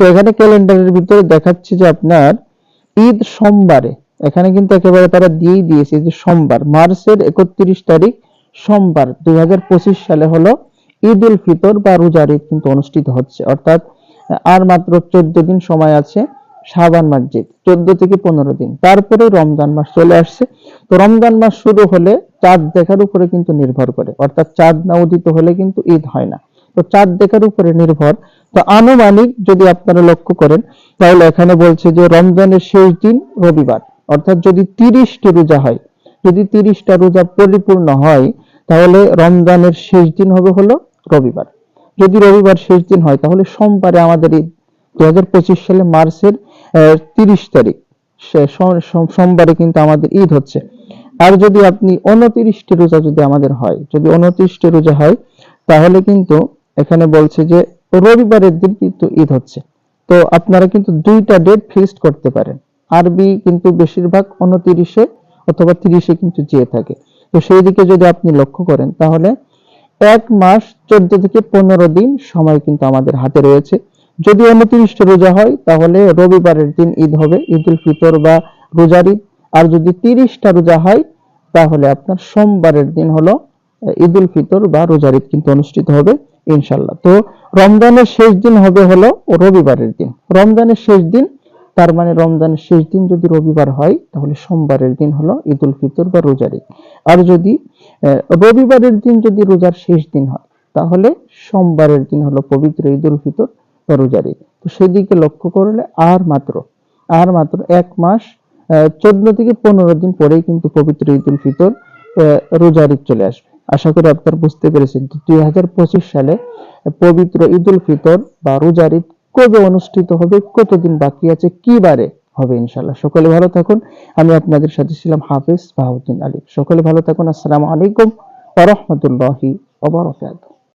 তো এখানে ক্যালেন্ডারের ভিতরে দেখাচ্ছে যে আপনার ঈদ সোমবারে, এখানে কিন্তু একেবারে তারা দিয়েই দিয়েছে যে সোমবার, মার্চের একত্রিশ তারিখ সোমবার দুই হাজার পঁচিশ সালে হলো ঈদ উল ফিতর বা রোজার ঈদ কিন্তু অনুষ্ঠিত হচ্ছে। অর্থাৎ আর মাত্র চোদ্দ দিন সময় আছে শাবান মসজিদ, চোদ্দ থেকে পনেরো দিন। তারপরে রমজান মাস চলে আসছে। তো রমজান মাস শুরু হলে চাঁদ দেখার উপরে কিন্তু নির্ভর করে। অর্থাৎ চাঁদ না উদিত হলে কিন্তু ঈদ হয় না। তো চাঁদ দেখার উপরে নির্ভর। তো আনুমানিক যদি আপনারা লক্ষ্য করেন, তাহলে এখানে বলছে যে রমজানের শেষ দিন রবিবার। অর্থাৎ যদি তিরিশটি রোজা হয়, যদি তিরিশটা রোজা পরিপূর্ণ হয়, তাহলে রমজানের শেষ দিন হবে হলো রবিবার। যদি রবিবার শেষ দিন হয়, তাহলে সোমবারে আমাদের ঈদ দু সালে মার্চের তিরিশ তারিখ সোমবারে কিন্তু আমাদের ঈদ হচ্ছে। আর যদি আপনি উনত্রিশটি রোজা যদি আমাদের হয়, যদি উনত্রিশটি রোজা হয়, তাহলে কিন্তু এখানে বলছে যে রবিবারের দিন কিন্তু ঈদ হচ্ছে। তো আপনারা কিন্তু দুইটা ডেট ফিক্সড করতে পারেন। আরবি কিন্তু বেশিরভাগ উনত্রিশে অথবা তিরিশে কিন্তু যেয়ে থাকে। তো সেই দিকে যদি আপনি লক্ষ্য করেন তাহলে এক মাস চোদ্দ থেকে পনেরো দিন সময় কিন্তু আমাদের হাতে রয়েছে। যদি উনত্রিশটা রোজা হয় তাহলে রবিবারের দিন ঈদ হবে ঈদ উল ফিতর বা রোজার ঈদ। আর যদি তিরিশটা রোজা হয় তাহলে আপনার সোমবারের দিন হলো আহ, ঈদ উল ফিতর বা রোজার ঈদ কিন্তু অনুষ্ঠিত হবে। ইনশাল্লাহ তো রমজানের শেষ দিন হবে হলো রবিবারের দিন। রমজানের শেষ দিন, তার মানে রমজানের শেষ দিন যদি রবিবার হয়, তাহলে সোমবারের দিন হলো ঈদ উল ফিতর বা রোজার ঈদ আর যদি রবিবারের দিন যদি রোজার শেষ দিন হয়, তাহলে সোমবারের দিন হলো পবিত্র ঈদ উল ফিতর বা রোজার ঈদ তো সেদিকে লক্ষ্য করলে আর মাত্র আর মাত্র এক মাস চোদ্দ থেকে পনেরো দিন পরেই কিন্তু পবিত্র ঈদ উল ফিতর রোজার ঈদ চলে আসবে। আশা করি আপনারা বুঝতে পেরেছেন। তো দুই সালে পবিত্র ঈদ উল ফিতর বা রোজার ঈদ কবে অনুষ্ঠিত হবে, কতদিন বাকি আছে, কি বারে হবে ইনশাল্লাহ সকলে ভালো থাকুন। আমি আপনাদের সাথে ছিলাম হাফিজ বাহাউদ্দিন আলী। সকলে ভালো থাকুন। আসসালামু আলাইকুম ওরহমতুল্লাহি রাহমাতুল্লাহি ওয়া বারাকাতুহু।